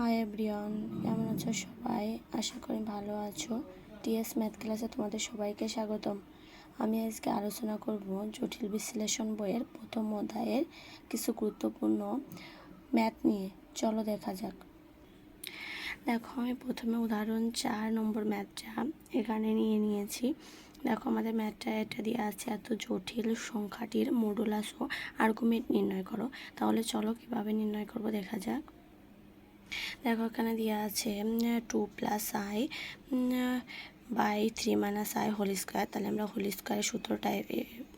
Hi everyone কেমন আছো সবাই? আশা করি ভালো আছো। টিএস ম্যাথ ক্লাসে তোমাদের সবাইকে স্বাগতম। আমি আজকে আলোচনা করব জটিল বিশ্লেষণ বইয়ের প্রথম অধ্যায়ের কিছু গুরুত্বপূর্ণ ম্যাথ নিয়ে। চলো দেখা যাক। দেখো, আমি প্রথমে উদাহরণ চার নম্বর ম্যাথটা এখানে নিয়ে নিয়েছি। দেখো, আমাদের ম্যাথটা এটা দিয়ে আছে, এত জটিল সংখ্যাটির মডুলাস ও আর্গুমেন্ট নির্ণয় করো। তাহলে চলো কীভাবে নির্ণয় করব দেখা যাক। দেখো এখানে দেওয়া আছে two plus i by three minus i whole square তাহলে আমরা হোল স্কোয়ারের সূত্রটা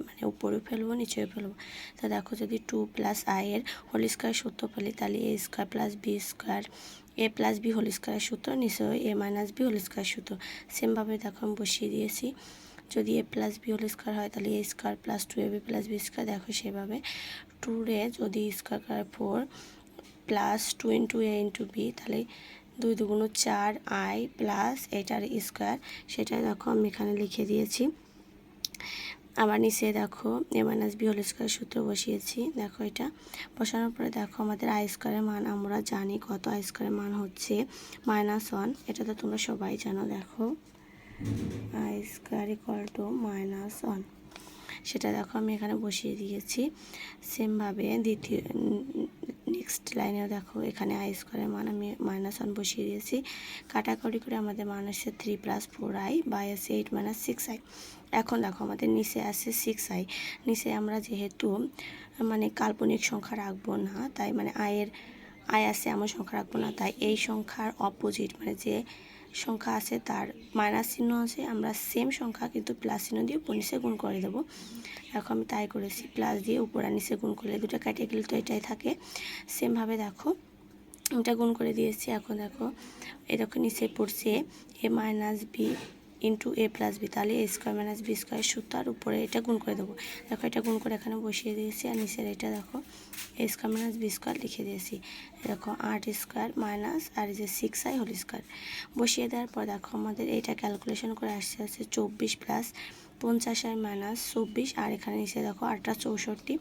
মানে উপরে ফেলব, নিচেও ফেলব। তো দেখো যদি টু প্লাস আই এর হোল স্কোয়ার সূত্র ফেলি, তাহলে a square plus b square a plus b whole স্কোয়ারের সূত্র নিচে a minus b whole square সূত্র। সেমভাবে দেখো আমি বসিয়ে দিয়েছি। যদি a plus b whole square হয়, তাহলে a square plus two a b plus b square দেখো সেভাবে। টু রে যদি স্কোয়ার করে four plus two into a into b তাহলে দুই দুগুণ চার আই প্লাস এটার স্কোয়ার সেটা দেখো আমি এখানে লিখে দিয়েছি। আবার নিচে দেখো a minus b whole square সূত্র বসিয়েছি, দেখো এটা। বসানোর পরে দেখো আমাদের আই স্কোয়ারের মান, আমরা জানি কত আই স্কোয়ারের মান হচ্ছে মাইনাস ওয়ান এটা তো তোমরা সবাই জানো, দেখো। I square equal to minus one সেটা দেখো আমি এখানে বসিয়ে দিয়েছি। সেমভাবে দ্বিতীয় নেক্সট লাইনেও দেখো, এখানে আই স্কোয়ারের মান আমি মাইনাস ওয়ান বসিয়ে দিয়েছি। কাটাকাটি করে আমাদের মান আসছে three plus four i by আসছে এইট মাইনাস সিক্স আই এখন দেখো, আমাদের নিচে আসছে সিক্স আই নিচে আমরা যেহেতু মানে কাল্পনিক সংখ্যা রাখব না, তাই মানে আয়ের আয় আসছে এমন সংখ্যা রাখব না, তাই এই সংখ্যার অপোজিট মানে যে সংখ্যা আছে, তার মাইনাস চিহ্ন আছে, আমরা সেম সংখ্যা কিন্তু প্লাস চিহ্ন দিয়ে উপর নিচে গুণ করে দেবো। দেখো আমি তাই করেছি প্লাস দিয়ে উপর আর নিচে গুণ করলে দুটো কাটিয়ে গেলে তো এটাই থাকে। সেমভাবে দেখো, এটা গুণ করে দিয়েছি, এখন দেখো, এ দেখো নিচে পড়ছে, a minus b into a plus b তাহলে a square minus b square সূত্র উপরে এটা গুণ করে দেবো। দেখো এটা গুণ করে এখানে বসিয়ে দিয়েছি আর নিচের এটা দেখো a square minus b square লিখে দিয়েছি। দেখো আট স্কোয়ার মাইনাস আর যে সিক্স আই হোল স্কোয়ার বসিয়ে দেওয়ার পর দেখো আমাদের এটা ক্যালকুলেশন করে আসছে হচ্ছে চব্বিশ প্লাস পঞ্চাশ আই মাইনাস চব্বিশ আর এখানে নিচে দেখো আটটা চৌষট্টি।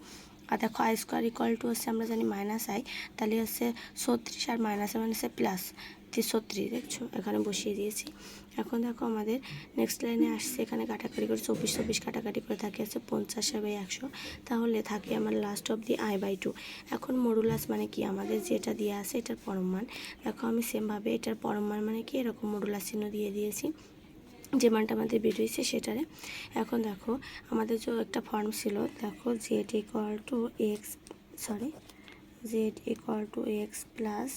আর দেখো আই স্কোয়ার ইকুয়াল টু হচ্ছে আমরা জানি মাইনাস আই তাহলে হচ্ছে ছত্রিশ আর মাইনাসে মাইনাসে প্লাস ছত্রিশ, দেখছ? এখানে বসিয়ে দিয়েছি। এখন দেখো আমাদের নেক্সট লাইনে আসছে, এখানে কাটাকাটি করে চব্বিশ চব্বিশ কাটাকাটি করে থাকে আছে পঞ্চাশ বাই একশো। তাহলে থাকে আমার last of the i by two এখন মডুলাস মানে কি? আমাদের যেটা দিয়ে আছে এটার পরম মান। দেখো আমি সেমভাবে এটার পরম মান মানে কি? এরকম মডুলাস চিহ্ন দিয়ে দিয়েছি। যে মানটা আমাদের বেরিয়েছে সেটারে। এখন দেখো, আমাদের যে একটা ফর্ম ছিল, দেখো z equal to x sorry z equal to x plus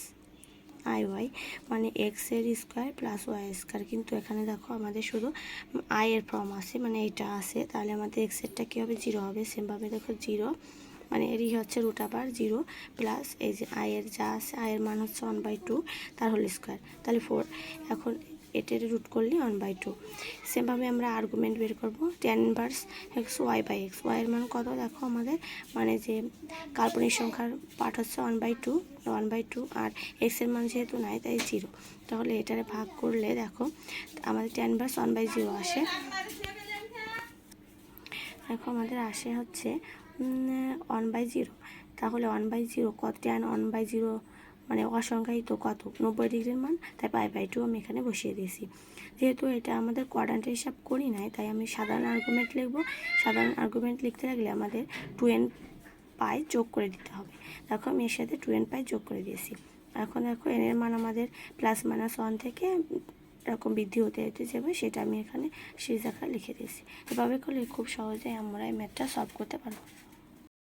i y মানে এক্সের স্কোয়ার প্লাস ওয়াই স্কোয়ার কিন্তু এখানে দেখো, আমাদের শুধু আই এর ফর্ম আছে মানে এটা আছে। তাহলে আমাদের এক্সেরটা কী হবে? জিরো হবে। সেমভাবে দেখো জিরো মানে এরই হচ্ছে রুট আবার জিরো প্লাস এই যে আয়ের যা আছে আয়ের মান হচ্ছে ওয়ান বাই টু তার হোল স্কোয়ার তাহলে ফোর এখন এটার রুট করলে ওয়ান বাই টু সেমভাবে আমরা আর্গুমেন্ট বের করব tan inverse x y by x ওয়াইয়ের মান কত? দেখো আমাদের মানে যে কাল্পনিক সংখ্যার পার্ট হচ্ছে one by two one by two আর এক্সের মান যেহেতু নাই, তাই জিরো তাহলে এটারে ভাগ করলে দেখো, আমাদের tan inverse one by zero আসে। দেখো আমাদের আসে হচ্ছে ওয়ান বাই জিরো তাহলে ওয়ান বাই জিরো কত? টেন ওয়ান বাই জিরো মানে অসংখ্যায়িত কত? নব্বই ডিগ্রির মান, তাই পাই বাই টু আমি এখানে বসিয়ে দিয়েছি। যেহেতু এটা আমাদের কোয়াড্রান্টের হিসাব করি নাই, তাই আমি সাধারণ আর্গুমেন্ট লিখব। সাধারণ আর্গুমেন্ট লিখতে লাগলে আমাদের টু এন পাই যোগ করে দিতে হবে। দেখো আমি এর সাথে টু এন পাই যোগ করে দিয়েছি। এখন দেখো এনের মান আমাদের প্লাস মাইনাস ওয়ান থেকে এরকম বৃদ্ধি হতে হতে যাবে, সেটা আমি এখানে সিরিজ আকারে লিখে দিয়েছি। এভাবে করলে খুব সহজে আমরা এই ম্যাথটা সলভ করতে পারব।